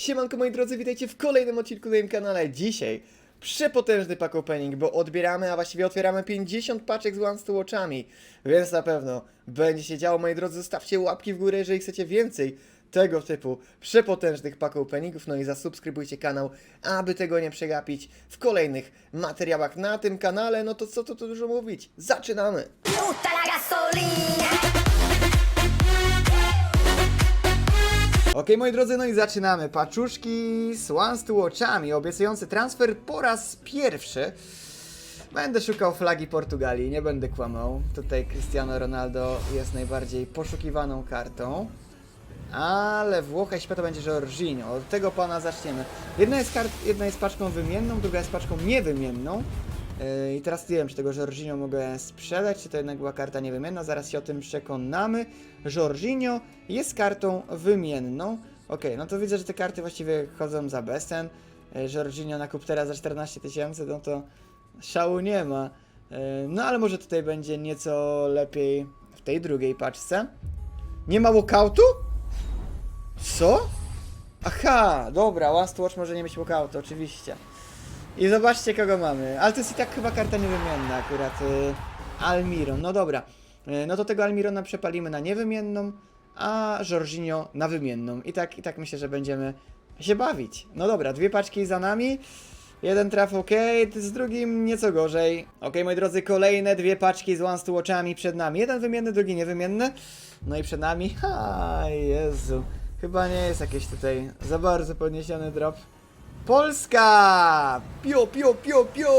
Siemanko moi drodzy, witajcie w kolejnym odcinku na moim kanale. Dzisiaj przepotężny pack opening, bo odbieramy, a właściwie otwieramy 50 paczek z One to Watchami, więc na pewno będzie się działo. Moi drodzy, zostawcie łapki w górę, jeżeli chcecie więcej tego typu przepotężnych pack openingów, no i zasubskrybujcie kanał, aby tego nie przegapić w kolejnych materiałach na tym kanale. No to co tu dużo mówić, zaczynamy! Tutta la gasolina. Okej, moi drodzy, no i zaczynamy. Paczuszki z One z Watchami, obiecujący transfer po raz pierwszy. Będę szukał flagi Portugalii, nie będę kłamał. Tutaj Cristiano Ronaldo jest najbardziej poszukiwaną kartą. Ale Włocha to będzie Jorginho. Od tego pana zaczniemy. Jedna jest, kart, jedna jest paczką wymienną, druga jest paczką niewymienną. Yy, I teraz nie wiem, czy tego Jorginho mogę sprzedać, czy to jednak była karta niewymienna. Zaraz się o tym przekonamy. Jorginho jest kartą wymienną. Ok, no to widzę, że te karty właściwie chodzą za bezcen. Yy, Jorginho na kup teraz za 14 tysięcy, no to szału nie ma. Yy, No ale może tutaj będzie nieco lepiej w tej drugiej paczce. Nie ma walkoutu? Co? Aha, dobra, Last Watch może nie mieć walkoutu, oczywiście. I zobaczcie kogo mamy. Ale to jest i tak chyba karta niewymienna akurat. Y, Almiron, no dobra. Y, no to tego Almirona przepalimy na niewymienną, a Jorginho na wymienną. I tak, I tak myślę, że będziemy się bawić. No dobra, dwie paczki za nami. Jeden traf ok, z drugim nieco gorzej. Ok, moi drodzy, kolejne dwie paczki z One Watchami przed nami. Jeden wymienny, drugi niewymienny. No i przed nami, ha, Jezu. Chyba nie jest jakieś tutaj za bardzo podniesiony drop. Polska! Pio, pio, pio, pio!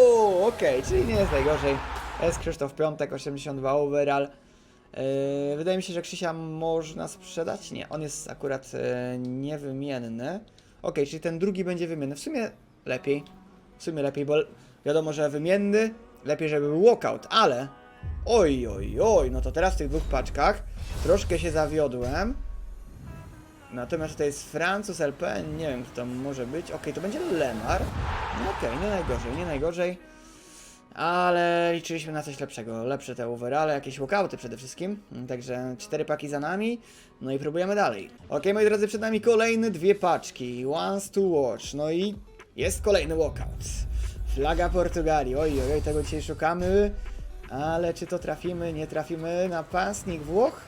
Okej, czyli nie jest najgorzej. Jest Krzysztof Piątek, 82 overall. Yy, wydaje mi się, że Krzysia można sprzedać. Nie, on jest akurat yy, niewymienny. Okej, czyli ten drugi będzie wymienny. W sumie lepiej. W sumie lepiej, bo wiadomo, że wymienny lepiej, żeby był walkout, ale oj, oj, oj, no to teraz w tych dwóch paczkach troszkę się zawiodłem. Natomiast tutaj jest Francuz LP, nie wiem kto to może być. Okej, to będzie Lemar. No okej, nie najgorzej, nie najgorzej. Ale liczyliśmy na coś lepszego. Lepsze te overale, jakieś walkouty przede wszystkim. Także cztery paki za nami. No i próbujemy dalej. Okej, moi drodzy, przed nami kolejne dwie paczki. Once to watch. No i jest kolejny walkout. Flaga Portugalii. Oj, oj, oj, tego dzisiaj szukamy. Ale czy to trafimy? Nie trafimy. Napastnik Włoch.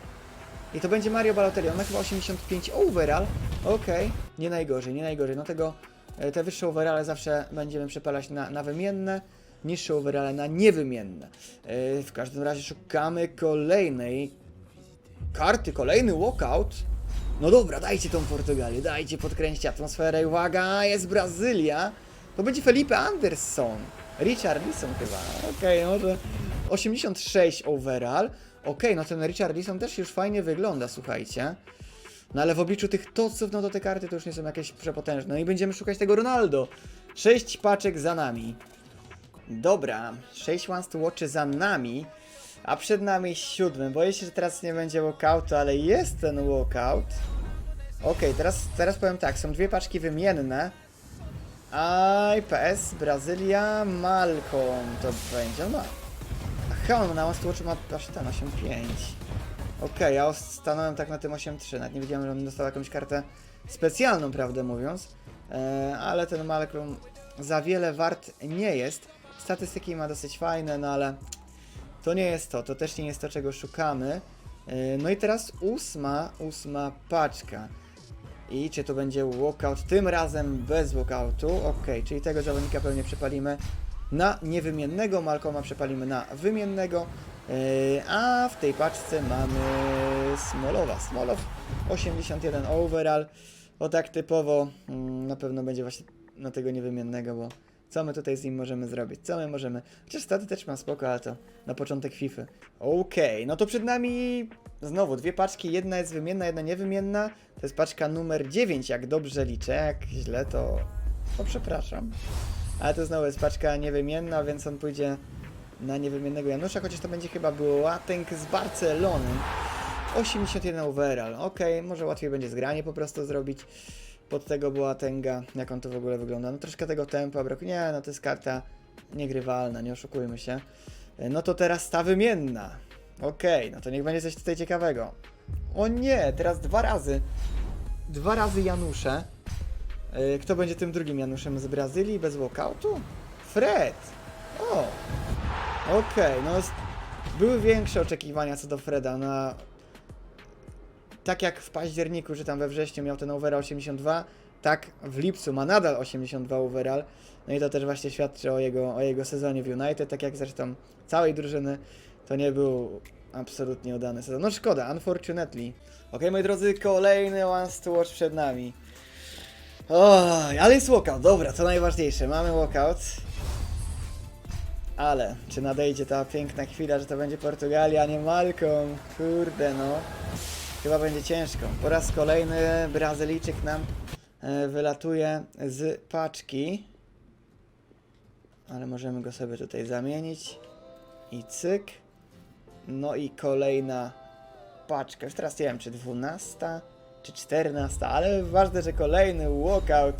I to będzie Mario Balotelli. On ma chyba 85 overall. Okej, nie najgorzej, nie najgorzej. No tego, e, te wyższe overale zawsze będziemy przepalać na, na wymienne, niższe overale na niewymienne. E, W każdym razie szukamy kolejnej karty, kolejny walkout. No dobra, dajcie tą Portugalię, dajcie, podkręćcie atmosferę. Uwaga, jest Brazylia. To będzie Felipe Anderson. Richard Lisson chyba. Okej, może 86 overall. Okej, no ten Richard Lisson też już fajnie wygląda, słuchajcie. No ale w obliczu tych toców, no to te karty to już nie są jakieś przepotężne. No i będziemy szukać tego Ronaldo. 6 paczek za nami. Dobra, 6 ones to watchy za nami. A przed nami siódmy. Boję się, że teraz nie będzie walkoutu, ale jest ten walkout. Okej, teraz, teraz powiem tak, są dwie paczki wymienne. A PS, Brazylia, Malcolm to będzie. On. Aha, on na Watch ma aż ten 8.5. Okej, ja stanąłem tak na tym 8.3. Nawet nie wiedziałem, że on dostał jakąś kartę specjalną, prawdę mówiąc. E, ale ten Malcolm za wiele wart nie jest. Statystyki ma dosyć fajne, no ale to nie jest to. To też nie jest to, czego szukamy. E, no i teraz ósma, ósma paczka. I czy to będzie walkout? Tym razem bez walkoutu. Ok, czyli tego zawodnika pewnie przepalimy na niewymiennego, Malcoma przepalimy na wymiennego. Yy, a w tej paczce mamy Smolowa. Smolow 81 overall. O tak typowo mm, na pewno będzie właśnie na tego niewymiennego, bo co my tutaj z nim możemy zrobić? Co my możemy? Chociaż staty też ma spoko, ale to na początek FIFA. Okej, no to przed nami znowu dwie paczki. Jedna jest wymienna, jedna niewymienna. To jest paczka numer 9, jak dobrze liczę. Jak źle, to, to przepraszam. Ale to znowu jest paczka niewymienna, więc on pójdzie na niewymiennego Janusza, chociaż to będzie chyba Boateng z Barcelony. 81 overall. Okej, może łatwiej będzie zgranie po prostu zrobić pod tego Boatenga, jak on to w ogóle wygląda. No troszkę tego tempa brakuje. Nie, no to jest karta niegrywalna, nie oszukujmy się. No to teraz ta wymienna. Okej, no to niech będzie coś tutaj ciekawego. O nie, teraz dwa razy. Dwa razy Janusze. E, Kto będzie tym drugim Januszem z Brazylii bez walkoutu? Fred! O! Okej, no s- były większe oczekiwania co do Freda na... Tak jak w październiku, że tam we wrześniu miał ten overall 82, tak w lipcu ma nadal 82 overall. No i to też właśnie świadczy o jego, o jego sezonie w United, tak jak zresztą całej drużyny. To nie był absolutnie udany sezon. No szkoda, unfortunately. Okej, moi drodzy, kolejny Once to Watch przed nami. Oj, ale jest walkout, dobra, to najważniejsze. Mamy walkout. Ale, czy nadejdzie ta piękna chwila, że to będzie Portugalia, a nie Malcolm? Kurde, no. Chyba będzie ciężko. Po raz kolejny Brazylijczyk nam e, wylatuje z paczki. Ale możemy go sobie tutaj zamienić. I cyk. No i kolejna paczka. Już teraz nie wiem, czy 12, czy 14, ale ważne, że kolejny walkout.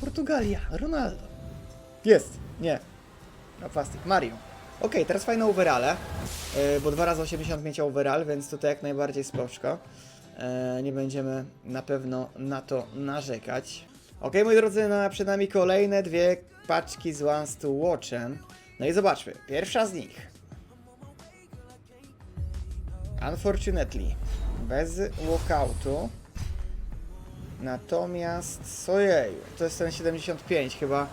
Portugalia, Ronaldo. Jest, nie. Napastnik, Mario. Okej, teraz fajne overale, yy, bo dwa razy 80 mieć overall, więc tutaj jak najbardziej spoczko. Yy, nie będziemy na pewno na to narzekać. Okej, moi drodzy, no, przed nami kolejne dwie paczki z Once to Watchem. No i zobaczmy, pierwsza z nich. Unfortunately, bez walkoutu. Natomiast, sojeju, to jest ten 75 chyba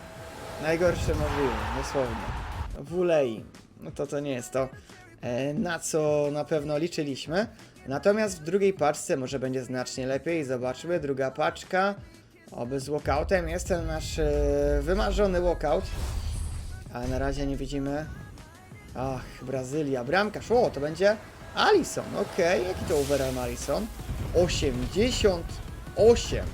najgorszy możliwy, dosłownie. Wulei, no to to nie jest to, e, na co na pewno liczyliśmy. Natomiast w drugiej paczce może będzie znacznie lepiej. Zobaczmy, druga paczka. Oby z walkoutem jest ten nasz e, wymarzony walkout. Ale na razie nie widzimy. Ach, Brazylia, bramkarz. O, to będzie Alison, okej. Jaki to overall Alison? 88.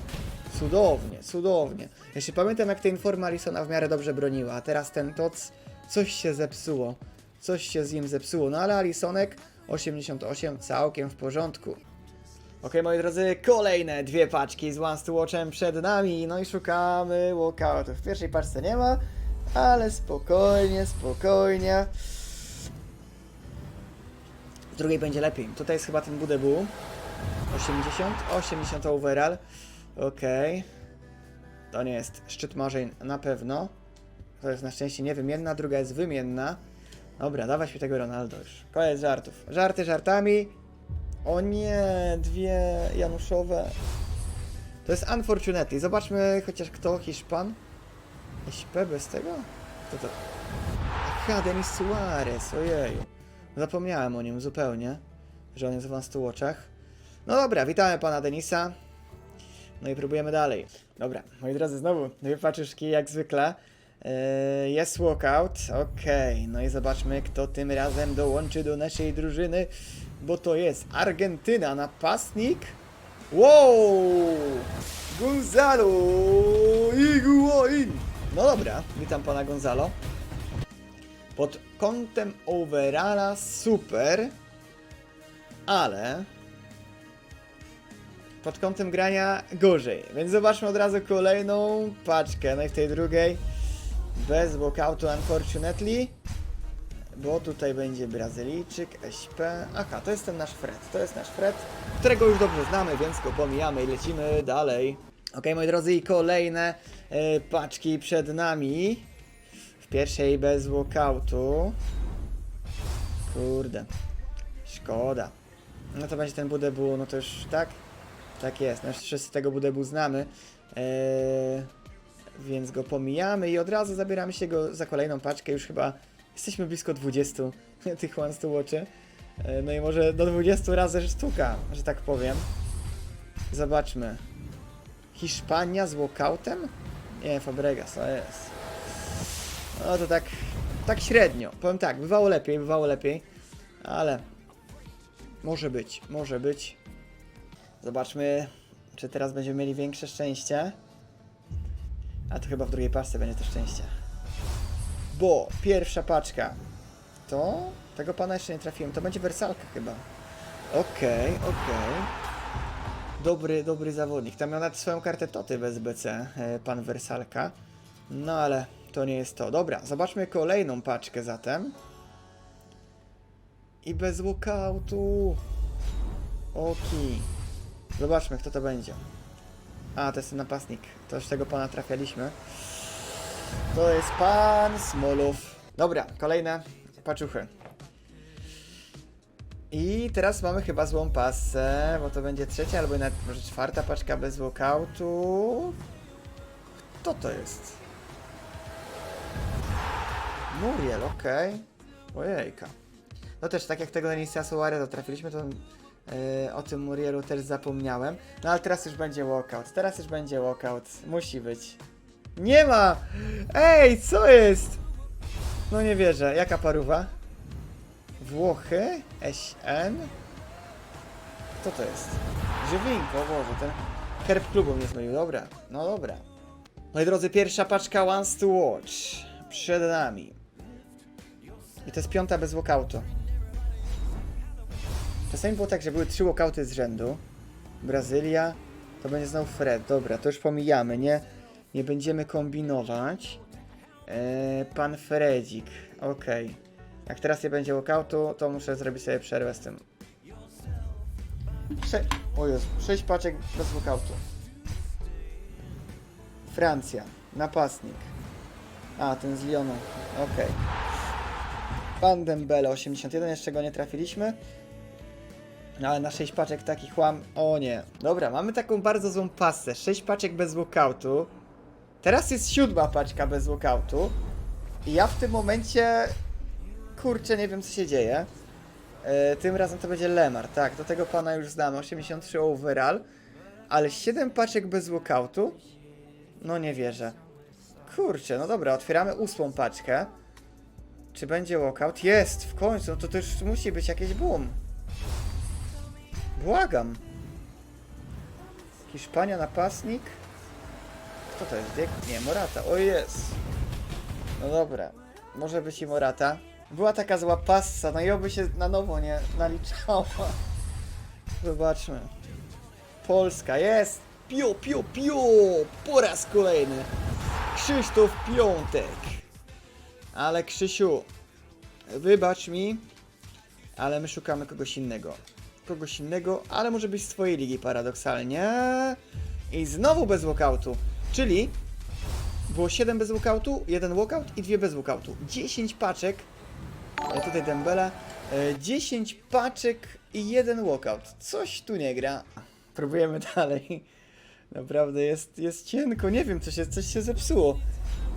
Cudownie, cudownie. Jeszcze pamiętam, jak ta informa Alisona w miarę dobrze broniła, a teraz ten toc, coś się zepsuło. Coś się z nim zepsuło, no ale Alisonek 88 całkiem w porządku. Ok, moi drodzy, kolejne dwie paczki z Once to Watchem przed nami, no i szukamy walkoutów. W pierwszej paczce nie ma, ale spokojnie, spokojnie. Drugiej będzie lepiej. Tutaj jest chyba ten Budebu. 80? 80 overall. Okej. To nie jest szczyt marzeń na pewno. To jest na szczęście niewymienna, druga jest wymienna. Dobra, dawać mi tego Ronaldo już. Koniec żartów. Żarty żartami. O nie, dwie Januszowe. To jest unfortunately. Zobaczmy chociaż kto, Hiszpan. SP bez tego? Kto to? Aha, Denis Suarez, ojeju. Zapomniałem o nim zupełnie, że on jest w to Watchach. No dobra, witamy pana Denisa. No i próbujemy dalej. Dobra, moi drodzy, znowu dwie paczuszki jak zwykle. Yy, jest walkout, okej. No i zobaczmy, kto tym razem dołączy do naszej drużyny, bo to jest Argentyna, napastnik. Wow! Gonzalo Higuain! No dobra, witam pana Gonzalo. Pod kątem overalla super, ale pod kątem grania gorzej. Więc zobaczmy od razu kolejną paczkę. No i w tej drugiej bez walkoutu unfortunately. Bo tutaj będzie Brazylijczyk, SP. Aha, to jest ten nasz Fred. To jest nasz Fred, którego już dobrze znamy, więc go pomijamy i lecimy dalej. Ok, moi drodzy, i kolejne e, paczki przed nami. Pierwszej bez walkoutu. Kurde. Szkoda. No to będzie ten Budebu, no to już tak? Tak jest, no wszyscy tego Budebu znamy. Eee, więc go pomijamy i od razu zabieramy się go za kolejną paczkę. Już chyba jesteśmy blisko 20 tych One to. Eee, no i może do 20 razy sztuka, że tak powiem. Zobaczmy. Hiszpania z walkoutem? Nie, Fabregas, to jest. No to tak, tak średnio. Powiem tak, bywało lepiej, bywało lepiej, ale może być, może być. Zobaczmy, czy teraz będziemy mieli większe szczęście. A to chyba w drugiej paczce będzie to szczęście. Bo pierwsza paczka to tego pana jeszcze nie trafiłem. To będzie wersalka chyba. Okej, okej. Dobry, dobry zawodnik. Tam miał nawet swoją kartę Toty bez BC, e, pan Wersalka. No ale to nie jest to. Dobra, zobaczmy kolejną paczkę zatem. I bez walkoutu. Oki. Zobaczmy, kto to będzie. A, to jest ten napastnik. To już tego pana trafialiśmy. To jest pan Smolów. Dobra, kolejne paczuchy. I teraz mamy chyba złą pasę, bo to będzie trzecia albo nawet może czwarta paczka bez walkoutu. Kto to jest? Muriel, okej. Ojejka. No też tak jak tego Denisa Suareza trafiliśmy, to yy, o tym Murielu też zapomniałem. No ale teraz już będzie walkout. Teraz już będzie walkout. Musi być. Nie ma! Ej, co jest? No nie wierzę. Jaka paruwa? Włochy? SN? Kto to jest? Żywinko, o Boże, ten herb klubu mnie zmylił. Dobra, no dobra. Moi drodzy, pierwsza paczka Once to Watch. Przed nami. I to jest piąta bez walkoutu. Czasami było tak, że były trzy walkouty z rzędu. Brazylia, to będzie znowu Fred. Dobra, to już pomijamy, nie, nie będziemy kombinować. Eee, pan Fredzik, okej. Jak teraz nie będzie walkoutu, to muszę zrobić sobie przerwę z tym. Sze o Jezu, sześć paczek bez walkoutu. Francja, napastnik. A, ten z Lyonu, okej. Pan Dembele 81, jeszcze go nie trafiliśmy. No ale na 6 paczek taki chłam. O nie. Dobra, mamy taką bardzo złą pasę. 6 paczek bez walkoutu. Teraz jest siódma paczka bez walkoutu. I ja w tym momencie. Kurczę, nie wiem co się dzieje. E, tym razem to będzie Lemar. Tak, do tego pana już znamy. 83 overall. Ale 7 paczek bez walkoutu? No nie wierzę. Kurczę, no dobra, otwieramy ósmą paczkę. Czy będzie walkout? Jest, w końcu, no to też musi być jakieś boom. Błagam. Hiszpania napastnik? Kto to jest? Nie, Morata. O jest. No dobra. Może być i Morata. Była taka zła passa, no i oby się na nowo nie naliczała. Zobaczmy. Polska jest. Pio, pio, pio. Po raz kolejny. Krzysztof Piątek. Ale Krzysiu, wybacz mi, ale my szukamy kogoś innego. Kogoś innego, ale może być z twojej ligi paradoksalnie. I znowu bez walkoutu. Czyli było 7 bez walkoutu, 1 walkout i 2 bez walkoutu. 10 paczek. E, tutaj Dembele. E, 10 paczek i 1 walkout. Coś tu nie gra. Próbujemy dalej. Naprawdę jest, jest cienko. Nie wiem, co się, coś się zepsuło.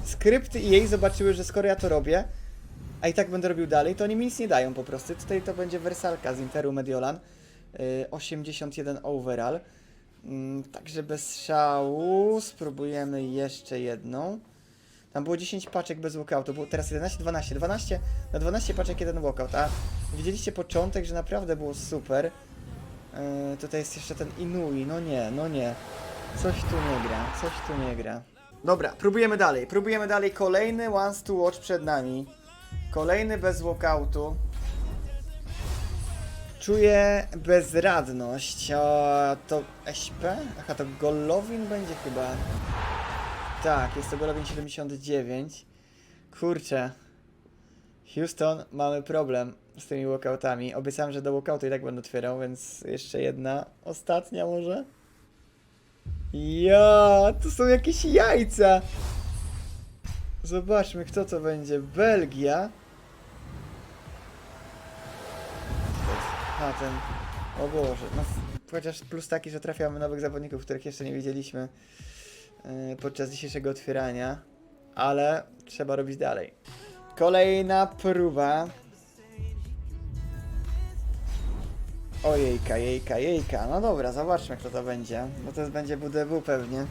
Skrypty i jej zobaczyły, że skoro ja to robię, a i tak będę robił dalej, to oni mi nic nie dają po prostu. Tutaj to będzie wersalka z Interu Mediolan. Yy, 81 overall. Mm, Także bez szału spróbujemy jeszcze jedną. Tam było 10 paczek bez walkoutu, było teraz 11, 12, 12 na 12 paczek jeden walkout, a widzieliście początek, że naprawdę było super. Yy, tutaj jest jeszcze ten Inui, no nie, no nie. Coś tu nie gra, coś tu nie gra. Dobra, próbujemy dalej, próbujemy dalej. Kolejny Once to Watch przed nami. Kolejny bez walkoutu. Czuję bezradność. O, to SP? Aha, to Golovin będzie chyba. Tak, jest to Golovin 79. Kurczę. Houston, mamy problem z tymi walkoutami. Obiecałem, że do walkoutu i tak będę otwierał, więc jeszcze jedna. Ostatnia może? Ja, to są jakieś jajca. Zobaczmy, kto to będzie. Belgia. A ten. O Boże. No, chociaż plus taki, że trafiamy nowych zawodników, których jeszcze nie widzieliśmy yy, podczas dzisiejszego otwierania. Ale trzeba robić dalej. Kolejna próba. Ojejka, jejka, jejka. No dobra, zobaczmy kto to będzie. No to będzie WDW pewnie.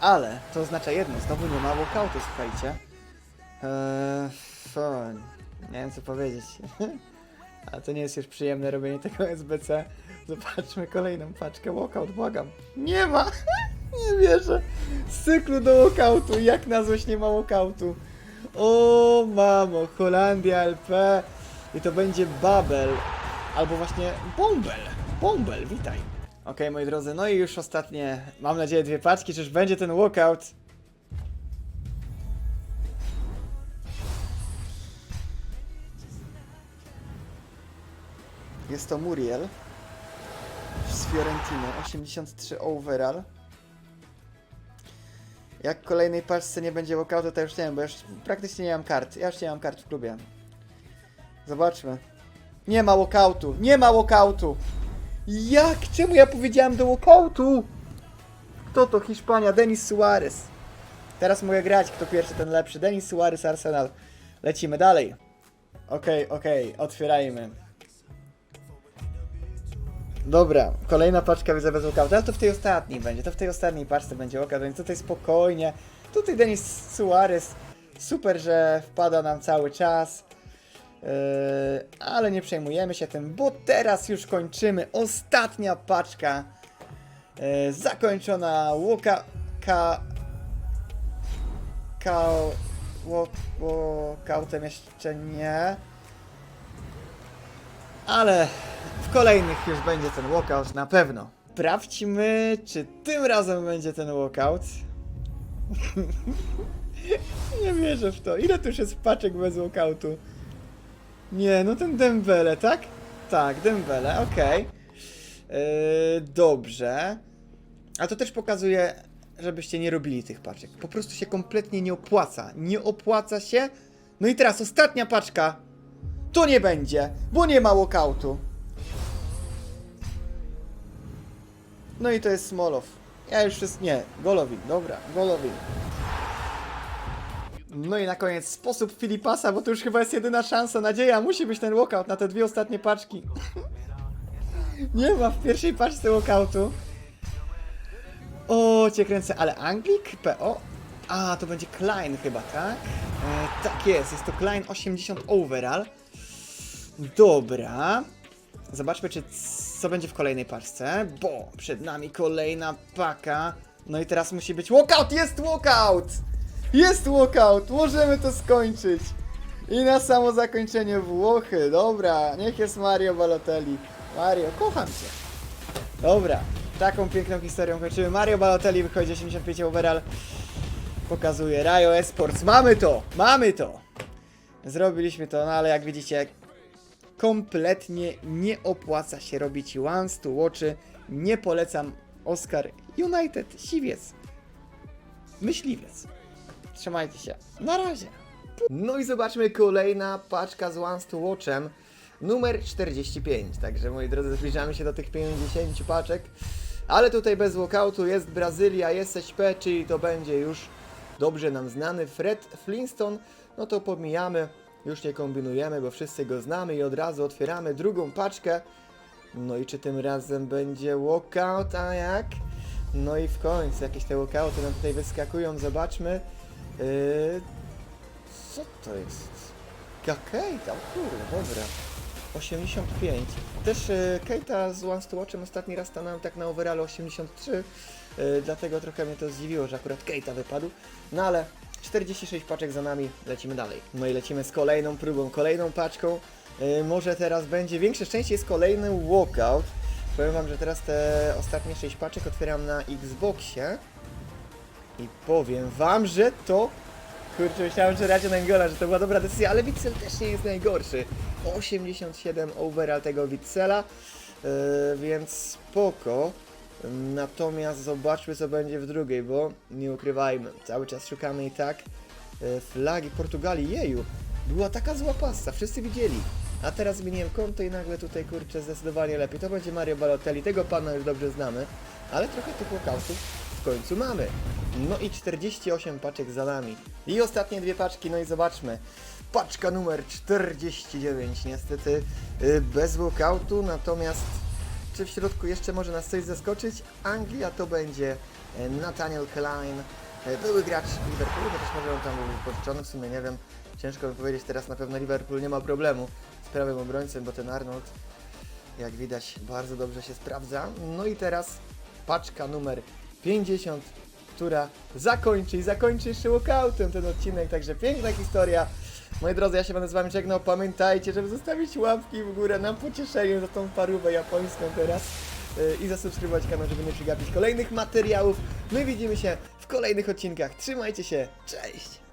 Ale to oznacza jedno, znowu nie ma walkoutu, słuchajcie. Eee, fun. Nie wiem co powiedzieć. A to nie jest już przyjemne robienie tego SBC. Zobaczmy kolejną paczkę. Walkout, błagam. Nie ma! nie wierzę. Z cyklu do walkoutu. Jak na złość nie ma walkoutu. O mamo, Holandia LP. I to będzie Babel. Albo właśnie Bombel. Bombel, witaj. Okej, moi drodzy, no i już ostatnie, mam nadzieję, dwie paczki. Czyż będzie ten walkout? Jest to Muriel z Fiorentiny, 83 overall. Jak w kolejnej paczce nie będzie walkoutu, to już nie wiem, bo już praktycznie nie mam kart. Ja już nie mam kart w klubie. Zobaczmy. Nie ma walkoutu, nie ma walkoutu. Jak? Czemu ja powiedziałem do walkoutu? Kto to? Hiszpania, Denis Suarez. Teraz mogę grać, kto pierwszy, ten lepszy. Denis Suarez, Arsenal. Lecimy dalej. Okej, okej, otwierajmy. Dobra, kolejna paczka widzę bez walkoutu, ale to w tej ostatniej będzie, to w tej ostatniej paczce będzie walkout, więc tutaj spokojnie. Tutaj Denis Suarez, super, że wpada nam cały czas. Yy, ale nie przejmujemy się tym, bo teraz już kończymy. Ostatnia paczka yy, zakończona łoka... Ka... Ka... Ło, walkoutem jeszcze nie. Ale w kolejnych już będzie ten walkout na pewno. Sprawdźmy, czy tym razem będzie ten walkout. nie wierzę w to. Ile tu już jest paczek bez walkoutu? Nie, no ten Dembele, tak? Tak, Dembele, okej. Yy, dobrze. A to też pokazuje, żebyście nie robili tych paczek. Po prostu się kompletnie nie opłaca. Nie opłaca się. No i teraz ostatnia paczka. To nie będzie, bo nie ma walkoutu. No i to jest Smolow. Ja już wszystko... Nie, Golowin, dobra, Golowin. No i na koniec sposób Filipasa, bo to już chyba jest jedyna szansa, nadzieja, musi być ten walkout na te dwie ostatnie paczki. Nie ma w pierwszej paczce walkoutu. O, cię kręcę, ale Anglik? PO? A, to będzie Klein chyba, tak? E, tak jest, jest to Klein 80 overall. Dobra. Zobaczmy, czy co będzie w kolejnej paczce, bo przed nami kolejna paka. No i teraz musi być walkout, jest walkout! Jest walkout, możemy to skończyć. I na samo zakończenie Włochy, dobra, niech jest Mario Balotelli. Mario, kocham cię. Dobra, taką piękną historią kończymy. Mario Balotelli wychodzi 85 overall. Pokazuje Rayo Esports. Mamy to! Mamy to! Zrobiliśmy to, no ale jak widzicie, kompletnie nie opłaca się robić once to watchy. Nie polecam Oscar United Siwiec. Myśliwiec. Trzymajcie się. Na razie. No i zobaczmy kolejna paczka z Once to Watchem numer 45. Także moi drodzy, zbliżamy się do tych 50 paczek. Ale tutaj bez walkoutu jest Brazylia, jest SP, czyli to będzie już dobrze nam znany Fred Flintstone. No to pomijamy, już nie kombinujemy, bo wszyscy go znamy i od razu otwieramy drugą paczkę. No i czy tym razem będzie walkout, a jak? No i w końcu jakieś te walkouty nam tutaj wyskakują, zobaczmy. Yy, co to jest? Keita, o kurde, dobra. 85. Też yy, Keita z One to Watchem ostatni raz stanąłem tak na overallu 83, yy, dlatego trochę mnie to zdziwiło, że akurat Keita wypadł. No ale 46 paczek za nami, lecimy dalej. No i lecimy z kolejną próbą, kolejną paczką. Yy, może teraz będzie większe szczęście, jest kolejny walkout. Powiem wam, że teraz te ostatnie 6 paczek otwieram na Xboxie. I powiem wam, że to... Kurczę, myślałem, że radzie Nangola, że to była dobra decyzja, ale Witzel też nie jest najgorszy. 87 overall tego Witzela, yy, więc spoko. Natomiast zobaczmy co będzie w drugiej, bo nie ukrywajmy, cały czas szukamy i tak yy, flagi Portugalii. Jeju, była taka zła pasta, wszyscy widzieli. A teraz zmieniłem konto i nagle tutaj kurczę zdecydowanie lepiej. To będzie Mario Balotelli, tego pana już dobrze znamy, ale trochę tych walkoutów w końcu mamy. No i 48 paczek za nami. I ostatnie dwie paczki, no i zobaczmy. Paczka numer 49, niestety yy, bez walkoutu, natomiast czy w środku jeszcze może nas coś zaskoczyć? Anglia to będzie e, Nathaniel Klein, e, były gracz Liverpoolu, chociaż może on tam był wypożyczony, w sumie nie wiem. Ciężko mi powiedzieć, teraz na pewno Liverpool nie ma problemu z prawym obrońcem, bo ten Arnold, jak widać, bardzo dobrze się sprawdza. No i teraz paczka numer 50, która zakończy i zakończy jeszcze walkoutem ten odcinek, także piękna historia. Moi drodzy, ja się będę z wami żegnał. Pamiętajcie, żeby zostawić łapki w górę na pocieszenie za tą parówę japońską teraz yy, i zasubskrybować kanał, żeby nie przegapić kolejnych materiałów. My widzimy się w kolejnych odcinkach. Trzymajcie się, cześć!